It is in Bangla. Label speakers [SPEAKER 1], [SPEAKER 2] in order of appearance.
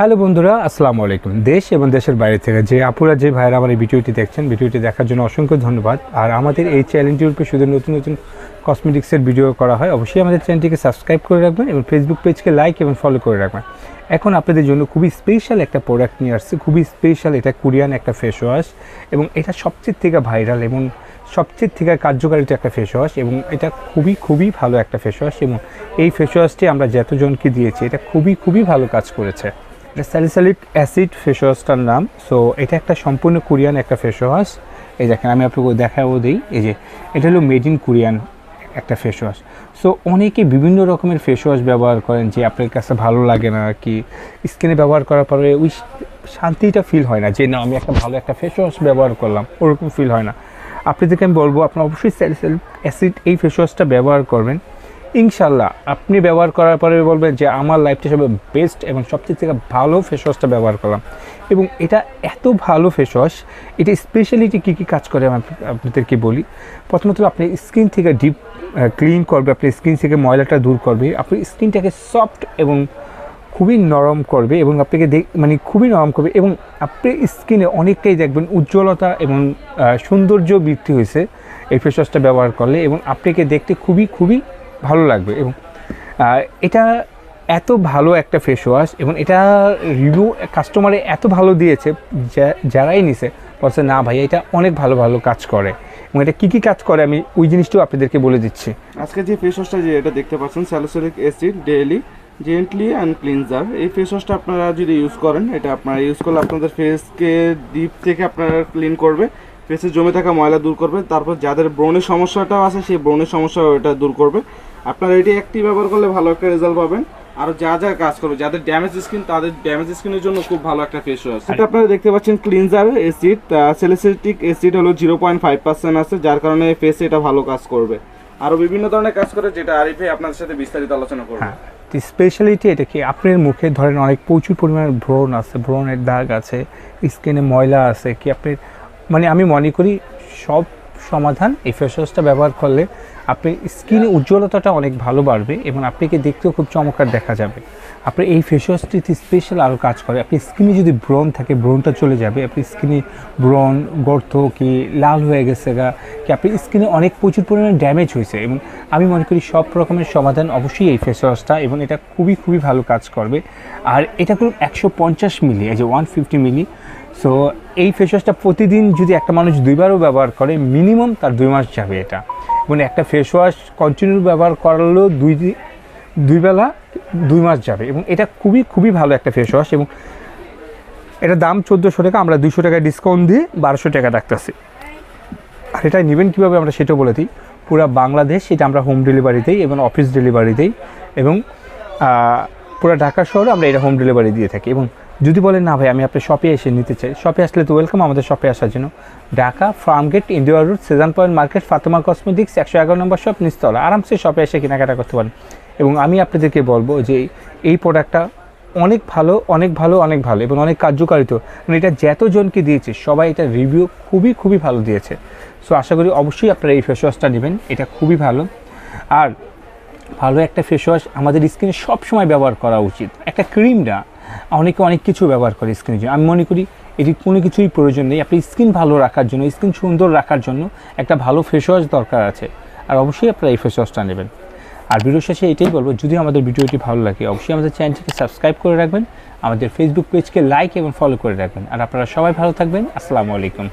[SPEAKER 1] হ্যালো বন্ধুরা, আসসালামু আলাইকুম। দেশ এবং দেশের বাইরে থেকে যে আপুরা, যে ভাইরা আমার এই ভিডিওটি দেখছেন, ভিডিওটি দেখার জন্য অসংখ্য ধন্যবাদ। আর আমাদের এই চ্যানেলটির উপরে শুধু নতুন নতুন কসমেটিক্সের ভিডিও করা হয়, অবশ্যই আমাদের চ্যানেলটিকে সাবস্ক্রাইব করে রাখবেন এবং ফেসবুক পেজকে লাইক এবং ফলো করে রাখবেন। এখন আপনাদের জন্য খুবই স্পেশাল একটা প্রোডাক্ট নিয়ে আসছে, খুবই স্পেশাল এটা কোরিয়ান একটা ফেস ওয়াশ এবং এটা সবচেয়ে থেকে ভাইরাল এবং সবচেয়ে থেকে কার্যকারিতা একটা ফেস ওয়াশ এবং এটা খুবই খুবই ভালো একটা ফেস ওয়াশ এবং এই ফেস ওয়াশটি আমরা যতজনকে দিয়েছি, এটা খুবই খুবই ভালো কাজ করেছে। স্যালিসালিক অ্যাসিড ফেস ওয়াশটার নাম। সো এটা একটা সম্পূর্ণ কোরিয়ান একটা ফেস ওয়াশ এই দেখেন, আমি আপনাকে দেখাবো দিই। এই যে, এটা হলো মেড ইন কোরিয়ান একটা ফেস ওয়াশ সো অনেকে বিভিন্ন রকমের ফেস ওয়াশ ব্যবহার করেন যে আপনার কাছে ভালো লাগে না কি। স্কিনে ব্যবহার করার পরে ওই শান্তিটা ফিল হয় না যে, না, আমি একটা ভালো একটা ফেস ওয়াশ ব্যবহার করলাম। ওরকম ফিল হয় না। আপনাদেরকে আমি বলব, আপনার অবশ্যই স্যালিসালিক অ্যাসিড এই ফেস ওয়াশটা ব্যবহার করবেন। ইনশাল্লাহ আপনি ব্যবহার করার পরে বলবেন যে আমার লাইফটা সব বেস্ট এবং সবচেয়ে থেকে ভালো ফেস ওয়াশটা ব্যবহার করলাম। এবং এটা এত ভালো ফেস ওয়াশ এটা স্পেশালিটি কী কী কাজ করে আমি আপনাদেরকে বলি। প্রথমত আপনি স্কিন থেকে ডিপ ক্লিন করবে, আপনি স্কিন থেকে ময়লাটা দূর করবে, আপনি স্কিনটাকে সফট এবং খুবই নরম করবে এবং আপনাকে দেখ মানে খুবই নরম করবে এবং আপনি স্কিনে অনেকটাই দেখবেন উজ্জ্বলতা এবং সৌন্দর্য বৃদ্ধি হয়েছে এই ফেস ওয়াশটা ব্যবহার করলে এবং আপনাকে দেখতে খুবই খুবই ভালো লাগবে এবং এটা এত ভালো একটা ফেস ওয়াশ এবং এটা রিভিউ কাস্টমারে এত ভালো দিয়েছে যারাই নিছে বলছে, না ভাই এটা অনেক ভালো ভালো কাজ করে। এবং এটা কী কী কাজ করে আমি ওই জিনিসটাও আপনাদেরকে বলে দিচ্ছি।
[SPEAKER 2] আজকে যে ফেস ওয়াশটা যে এটা দেখতে পাচ্ছেন salicylic acid daily gently and cleanser এই ফেস ওয়াশটা আপনারা যদি ইউজ করেন, এটা আপনারা ইউজ করলে আপনাদের ফেসকে ডিপ থেকে আপনারা ক্লিন করবে ফেসে জমে থাকা ময়লা দূর করবে, তারপর যাদের ব্রণের সমস্যাটাও আছে, সেই ব্রণের সমস্যাও এটা দূর করবে। আপনারা এটি একটি ব্যবহার করলে ভালো একটা রেজাল্ট পাবেন। আর যা যা কাজ করবে, যাদের ড্যামেজ স্কিন তাদের ড্যামেজ স্কিনের জন্য খুব ভালো একটা ফেস ওয়াশ এটা আপনারা দেখতে পাচ্ছেন ক্লিনজার অ্যাসিড সেলিসিটিক অ্যাসিড হলো জিরো পয়েন্ট ফাইভ পার্সেন্ট আছে, যার কারণে ফেসে এটা ভালো কাজ করবে। আরও বিভিন্ন ধরনের কাজ করে, যেটা আরিফ আপনাদের সাথে বিস্তারিত আলোচনা করবে।
[SPEAKER 1] হ্যাঁ স্পেশালিটি এটা কি? আপনার মুখে ধরেন অনেক প্রচুর পরিমাণে ব্রণ আছে ব্রণের দাগ আছে স্কিনে ময়লা আছে, কি আপনার মানে আমি মনে করি সব সমাধান এই ফেস ওয়াশটা ব্যবহার করলে আপনি স্কিনে উজ্জ্বলতাটা অনেক ভালো বাড়বে এবং আপনাকে দেখতেও খুব চমৎকার দেখা যাবে। আপনার এই ফেস ওয়াশটিতে স্পেশাল আরও কাজ করে। আপনি স্কিনে যদি ব্রণ থাকে ব্রণটা চলে যাবে। আপনি স্কিনে ব্রণ গর্ত কি লাল হয়ে গেছে গা কি আপনি স্কিনে অনেক প্রচুর পরিমাণে ড্যামেজ হয়েছে এবং আমি মনে করি সব রকমের সমাধান অবশ্যই এই ফেসওয়াশটা এবং এটা খুবই খুবই ভালো কাজ করবে। আর এটা করুন একশো পঞ্চাশ মিলি এই যে ওয়ান ফিফটি মিলি সো এই ফেস ওয়াশটা প্রতিদিন যদি একটা মানুষ দুইবারও ব্যবহার করে মিনিমাম তার দুই মাস যাবে এটা। মানে একটা ফেস ওয়াশ কন্টিনিউ ব্যবহার করলেও দুই দি- দুই মাস যাবে। এবং এটা খুবই খুবই ভালো একটা ফেস ওয়াশ এবং এটা দাম চোদ্দোশো টাকা, আমরা দুশো টাকা ডিসকাউন্ট দিয়ে বারোশো টাকা রাখতেছি। আর এটা নেবেন কীভাবে আমরা সেটা বলে দিই। পুরো বাংলাদেশ, এটা আমরা হোম ডেলিভারি দিই এবং অফিস ডেলিভারি দিই এবং পুরো ঢাকা শহরে আমরা এটা হোম ডেলিভারি দিয়ে থাকি এবং যদি বলেন, না ভাই, আমি আপনার শপে এসে নিতে চাই। শপে আসলে তো ওয়েলকাম আমাদের শপে আসার জন্য। Dhaka Farmgate India road Sezan point market Fatema cosmetics একশো এগারো নম্বর শপ নিস্তলা আরামসে শপে এসে কেনাকাটা করতে পারেন। এবং আমি আপনাদেরকে বলব যে এই প্রোডাক্টটা অনেক ভালো অনেক ভালো অনেক ভালো এবং অনেক কার্যকারিত। মানে এটা যতজনকে দিয়েছে, সবাই এটা রিভিউ খুবই খুবই ভালো দিয়েছে। সো আশা করি অবশ্যই আপনারা এই ফেস ওয়াশটা নেবেন। এটা খুবই ভালো। আর ভালো একটা ফেস ওয়াশ আমাদের স্কিনে সবসময় ব্যবহার করা উচিত। একটা ক্রিম না অনেকে অনেক কিছু ব্যবহার করে স্কিনের জন্য। আমি মনে করি এটি কোনো কিছুই প্রয়োজন নেই। আপনি স্কিন ভালো রাখার জন্য স্কিন সুন্দর রাখার জন্য একটা ভালো ফেস ওয়াশ দরকার আছে। আর অবশ্যই আপনারা এই ফেস ওয়াশটা নেবেন। আর ভিডিও শেষে এটাই বলব, যদি আমাদের ভিডিওটি ভালো লাগে, অবশ্যই আমাদের চ্যানেলটিকে সাবস্ক্রাইব করে রাখবেন। আমাদের ফেসবুক পেজকে লাইক এবং ফলো করে রাখবেন। আর আপনারা সবাই ভালো থাকবেন। আসসালামু আলাইকুম।